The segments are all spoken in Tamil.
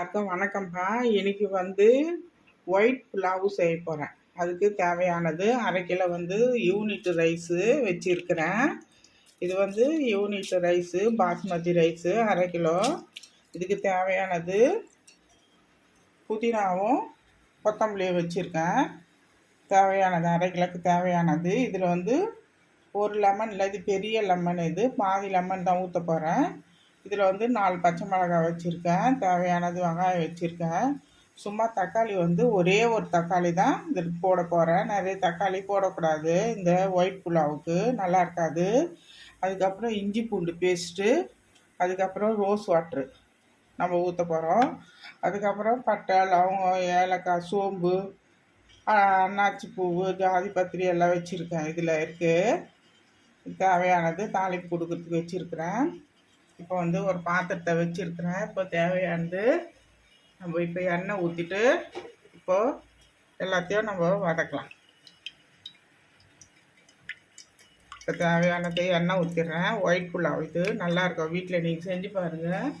அக்கா வணக்கம்ப்பா இன்னைக்கு வந்து ஒயிட் புலாவு செய்ய போகிறேன் அதுக்கு தேவையானது அரை கிலோ வந்து யூனிட் ரைஸு வச்சுருக்கிறேன். இது வந்து யூனிட் ரைஸு பாஸ்மதி ரைஸு அரை கிலோ. இதுக்கு தேவையானது புதினாவும் கொத்தமல்லியும் வச்சுருக்கேன். தேவையானது அரை கிலோக்கு தேவையானது. இதில் வந்து ஒரு லெமன் இல்லை இது பெரிய லெமன் இது. பாதி லெமன் தான் ஊற்ற போகிறேன் இதில் வந்து நாலு பச்சை மிளகாய் வச்சுருக்கேன். தேவையானது வெங்காயம் வச்சுருக்கேன். சும்மா தக்காளி வந்து ஒரே ஒரு தக்காளி தான் இதுக்கு போட போகிறேன் நிறைய தக்காளி போடக்கூடாது. இந்த ஒயிட் புலாவுக்கு நல்லா இருக்காது. அதுக்கப்புறம் இஞ்சி பூண்டு பேஸ்ட்டு அதுக்கப்புறம் ரோஸ் வாட்ரு நம்ம ஊற்ற போகிறோம் அதுக்கப்புறம் பட்டை லவங்கம் ஏலக்காய் சோம்பு அன்னாச்சி பூவு ஜாதி பத்திரி எல்லாம் வச்சுருக்கேன். இதில் இருக்குது தேவையானது தாளிப்பு கொடுக்குறதுக்கு வச்சுருக்கிறேன். இப்போ வந்து ஒரு பாத்திரத்தை வச்சுருக்கிறேன். இப்போ தேவையானது நம்ம இப்போ எண்ணெய் ஊற்றிட்டு இப்போது எல்லாத்தையும் நம்ம வதக்கலாம். இப்போ தேவையானது எண்ணெய் ஊற்றிடுறேன் ஒயிட் புலாவ் இது நல்லாயிருக்கும் வீட்டில் நீங்கள் செஞ்சு பாருங்கள்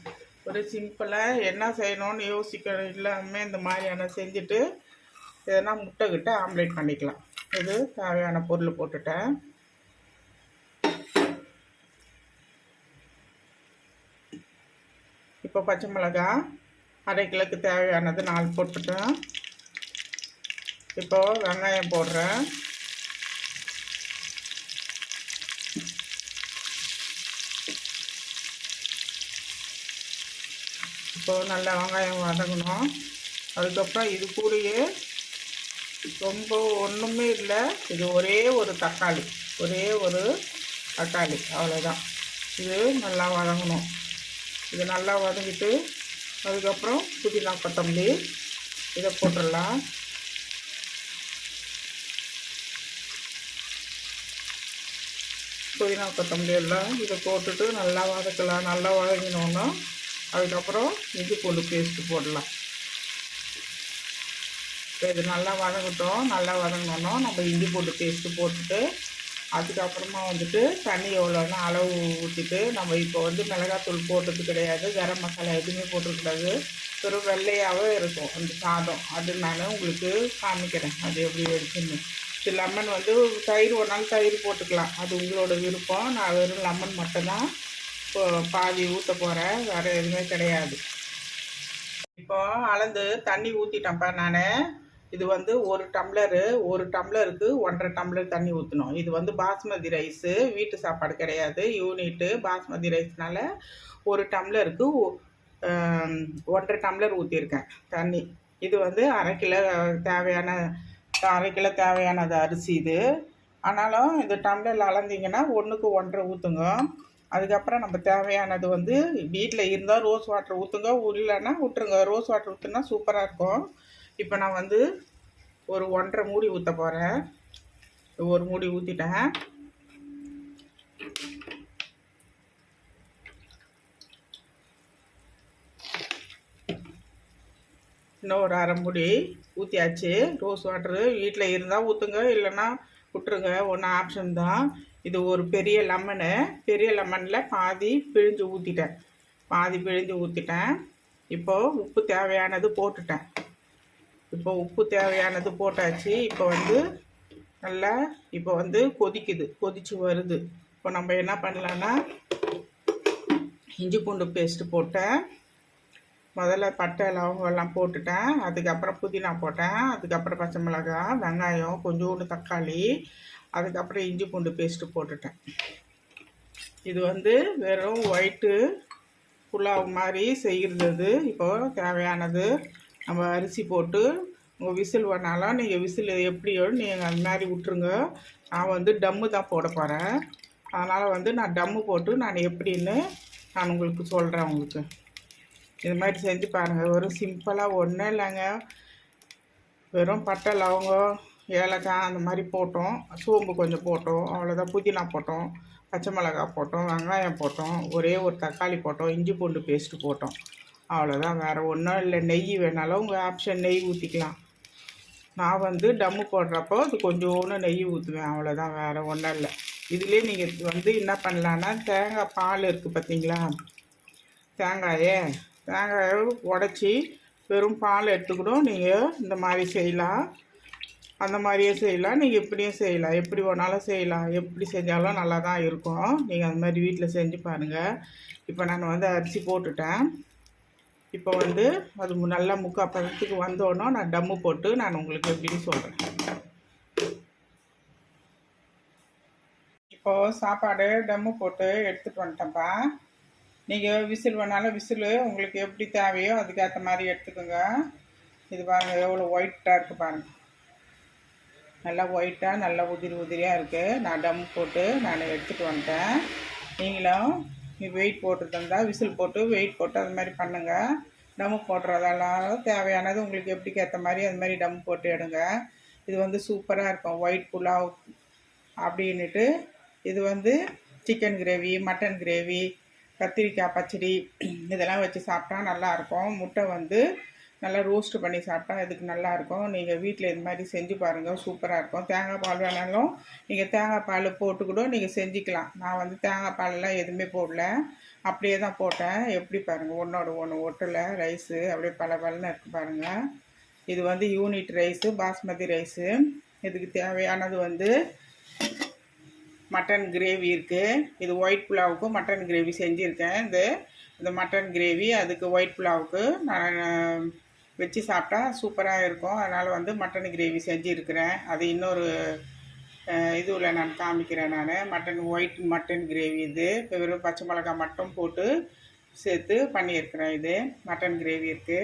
ஒரு சிம்பிளாக என்ன செய்யணும்னு யோசிக்க இல்லாமல் இந்த மாதிரியான செஞ்சுட்டு எதனா முட்டை கிட்ட ஆம்லேட் பண்ணிக்கலாம். இது தேவையான பொருள் போட்டுட்டேன். இப்போ பச்சை மிளகா அரை கிலோக்கு தேவையானது நாலு போட்டுட்டேன். இப்போ வெங்காயம் போடுறேன். இப்போ நல்லா வெங்காயம் வதங்கணும். அதுக்கப்புறம் இது கூடயே ரொம்ப ஒன்றுமே இல்லை. இது ஒரே ஒரு தக்காளி ஒரே ஒரு தக்காளி அவ்வளோதான் இது நல்லா வதங்கணும். இது நல்லா வதங்கிட்டு அதுக்கப்புறம் புதினா கொத்தமல்லி இதை போட்டுடலாம். புதினா கொத்தமல்லி எல்லாம் இதை போட்டுட்டு நல்லா வதக்கலாம். நல்லா வதங்கினோன்னா அதுக்கப்புறம் இஞ்சி பூண்டு பேஸ்ட்டு போடலாம். இப்போ இது நல்லா வதங்கட்டும். நல்லா வதங்கினோன்னா நம்ம இஞ்சி பூண்டு பேஸ்ட்டு போட்டுட்டு அதுக்கப்புறமா வந்துட்டு தண்ணி எவ்வளோனா அளவு ஊற்றிட்டு நம்ம இப்போ வந்து மிளகாத்தூள் போட்டது கிடையாது கரம் மசாலா எதுவுமே போட்டுக்கூடாது வெறும் வெள்ளையாகவே இருக்கும் அந்த சாதம். அது நான் உங்களுக்கு காமிக்கிறேன் அது எப்படி எடுத்துன்னு. இது லெமன் வந்து தயிர் ஒரு நாள் தயிர் போட்டுக்கலாம். அது உங்களோட விருப்பம். நான் வெறும் லெமன் மட்டும்தான் இப்போ பாதி ஊற்ற போகிறேன் வேறு எதுவுமே கிடையாது. இப்போ அளந்து தண்ணி ஊற்றிட்டேன்ப்பா நான். இது வந்து ஒரு டம்ளரு ஒரு டம்ளருக்கு ஒன்றரை டம்ளர் தண்ணி ஊற்றணும் இது வந்து பாஸ்மதி ரைஸு வீட்டு சாப்பாடு கிடையாது. யூனிட்டு பாஸ்மதி ரைஸ்னால ஒரு டம்ளருக்கு ஒன்றரை டம்ளர் ஊற்றிருக்கேன் தண்ணி. இது வந்து அரை கிலோ தேவையான அரை கிலோ தேவையானது அரிசி இது. ஆனாலும் இது டம்ளரில் அளந்தீங்கன்னா ஒன்றுக்கு ஒன்றரை ஊற்றுங்க அதுக்கப்புறம் நம்ம தேவையானது வந்து வீட்டில் இருந்தால் ரோஸ் வாட்டர் ஊற்றுங்க இல்லைன்னா விட்டுருங்க. ரோஸ் வாட்டர் ஊற்றுனா சூப்பராக இருக்கும். இப்போ நான் வந்து ஒரு ஒன்றரை மூடி ஊற்ற போகிறேன் ஒரு மூடி ஊற்றிட்டேன் இன்னும் ஒரு அரை மூடி ஊற்றியாச்சு ரோஸ் வாட்டரு வீட்டில் இருந்தால் ஊற்றுங்க இல்லைன்னா விட்டுருங்க. ஒன்று ஆப்ஷன் தான். இது ஒரு பெரிய லெமனு பெரிய லெமனில் பாதி பிழிஞ்சு ஊற்றிட்டேன் பாதி பிழிஞ்சு ஊற்றிட்டேன் இப்போது உப்பு தேவையானது போட்டுட்டேன். இப்போ உப்பு தேவையானது போட்டாச்சு. இப்போ வந்து நல்லா இப்போ வந்து கொதிக்குது. கொதிச்சு வருது. இப்போ நம்ம என்ன பண்ணலான்னா இஞ்சி பூண்டு பேஸ்ட்டு போட்டேன். முதல்ல பட்டை லவங்கெல்லாம் போட்டுட்டேன். அதுக்கப்புறம் புதினா போட்டேன். அதுக்கப்புறம் பச்சை மிளகாய் வெங்காயம் கொஞ்சோண்டு தக்காளி. அதுக்கப்புறம் இஞ்சி பூண்டு பேஸ்ட்டு போட்டுட்டேன். இது வந்து வெறும் ஒயிட்டு புலாவ் மாதிரி செய்கிறது இப்போது தேவையானது நம்ம அரிசி போட்டு உங்கள் விசில் வேணாலும் நீங்கள் விசில் எப்படியோ நீங்கள் அந்த மாதிரி விட்ருங்க நான் வந்து டம்மு தான் போட போகிறேன் அதனால் வந்து நான் டம்மு போட்டு நான் எப்படின்னு நான் உங்களுக்கு சொல்கிறேன் உங்களுக்கு. இது மாதிரி செஞ்சு பாருங்கள் வெறும் சிம்பிளாக ஒன்றும் இல்லைங்க. வெறும் பட்டை லவங்கம் ஏலக்காய் அந்த மாதிரி போட்டோம். சோம்பு கொஞ்சம் போட்டோம். அவ்வளோதான் புதினா போட்டோம். பச்சை மிளகா போட்டோம். வெங்காயம் போட்டோம். ஒரே ஒரு தக்காளி போட்டோம். இஞ்சி பூண்டு பேஸ்ட்டு போட்டோம். அவ்வளோதான் வேறு ஒன்றும் இல்லை. நெய் வேணாலும் உங்கள் ஆப்ஷன் நெய் ஊற்றிக்கலாம் நான் வந்து டம்மு போடுறப்போ அது கொஞ்சோன்னு நெய் ஊற்றுவேன் அவ்வளோதான் வேறு ஒன்றும் இல்லை. இதுலேயே நீங்கள் வந்து என்ன பண்ணலான்னா தேங்காய் பால் இருக்குது பார்த்தீங்களா தேங்காயே தேங்காயை உடச்சி வெறும் பால் எடுத்துக்கிடும். நீங்கள் இந்த மாதிரி செய்யலாம். அந்த மாதிரியே செய்யலாம். நீங்கள் இப்படியும் செய்யலாம். எப்படி வேணாலும் செய்யலாம். எப்படி செஞ்சாலும் நல்லா தான் இருக்கும். நீங்கள் அந்த மாதிரி வீட்டில் செஞ்சு பாருங்கள் இப்போ நான் வந்து அரிசி போட்டுட்டேன். இப்போ வந்து அது மு- நல்லா முக்கால் பதத்துக்கு வந்தோன்னே நான் டம்மு போட்டு நான் உங்களுக்கு எப்படின்னு சொல்கிறேன் இப்போ சாப்பாடு டம்மு போட்டு எடுத்துகிட்டு வந்துட்டேன்ப்பா. நீங்கள் விசில் வேணாலும் விசில் உங்களுக்கு எப்படி தேவையோ அதுக்கேற்ற மாதிரி எடுத்துக்கோங்க. இது பாருங்க எவ்வளோ ஒயிட்டாக இருக்குது பாருங்க. நல்லா ஒயிட்டாக நல்லா உதிரி உதிரியாக இருக்குது நான் டம் போட்டு நான் எடுத்துகிட்டு வந்துட்டேன். நீங்களும் வெயிட் போட்டுருந்தா விசில் போட்டு வெயிட் போட்டு அது மாதிரி பண்ணுங்கள் டம்மு போடுறதெல்லாம் தேவையானது உங்களுக்கு எப்படிக்கு ஏற்ற மாதிரி அது மாதிரி டம் போட்டு எடுங்க. இது வந்து சூப்பராக இருக்கும். ஒயிட் புலாவ் அப்படின்னுட்டு இது வந்து சிக்கன் கிரேவி மட்டன் கிரேவி கத்திரிக்காய் பச்சடி இதெல்லாம் வச்சு சாப்பிட்டா நல்லாயிருக்கும் முட்டை வந்து நல்லா ரோஸ்ட் பண்ணி சாப்பிட்டா இதுக்கு நல்லாயிருக்கும். நீங்கள் வீட்டில் இது மாதிரி செஞ்சு பாருங்கள் சூப்பராக இருக்கும். தேங்காய் பால் வேணாலும் நீங்கள் தேங்காய் பால் போட்டு கூட நீங்கள் செஞ்சுக்கலாம். நான் வந்து தேங்காய் பாலெல்லாம் எதுவுமே போடல. அப்படியே தான் போட்டேன். எப்படி பாருங்கள் ஒன்றோட ஒன்று ஒட்டலை ரைஸு அப்படியே பல பலன்னு இருக்குது பாருங்கள் இது வந்து யூனிட் ரைஸு பாஸ்மதி ரைஸு இதுக்கு தேவையானது வந்து மட்டன் கிரேவி இருக்குது இது ஒயிட் புலாவுக்கு மட்டன் கிரேவி செஞ்சுருக்கேன். இந்த இந்த மட்டன் கிரேவி அதுக்கு ஒயிட் புலாவுக்கு நான் வச்சு சாப்பிட்டா சூப்பராக இருக்கும். அதனால் வந்து மட்டன் கிரேவி செஞ்சுருக்கிறேன். அது இன்னொரு இதுவில் நான் காமிக்கிறேன் நான். மட்டன் ஒயிட் மட்டன் கிரேவி இது. இப்போ வெறும் பச்சை மிளகாய் மட்டும் போட்டு சேர்த்து பண்ணியிருக்கிறேன் இது. மட்டன் கிரேவி இருக்குது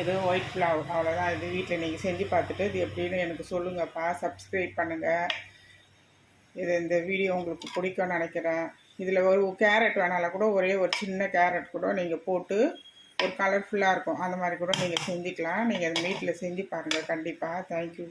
இது ஒயிட் ஃப்ளவர் அவ்வளோதான் இது வீட்டில் நீங்கள் செஞ்சு பார்த்துட்டு இது எப்படின்னு எனக்கு சொல்லுங்கப்பா. சப்ஸ்கிரைப் பண்ணுங்கள் இது இந்த வீடியோ உங்களுக்கு பிடிக்கும்னு நினைக்கிறேன். இதில் ஒரு கேரட் வேணாலும் கூட ஒரே ஒரு சின்ன கேரட் கூட நீங்கள் போட்டு ஒரு கலர்ஃபுல்லாக இருக்கும். அந்த மாதிரி கூட நீங்கள் செஞ்சுக்கலாம். நீங்கள் அது வீட்டில் செஞ்சு பாருங்கள் கண்டிப்பாக தேங்க்யூ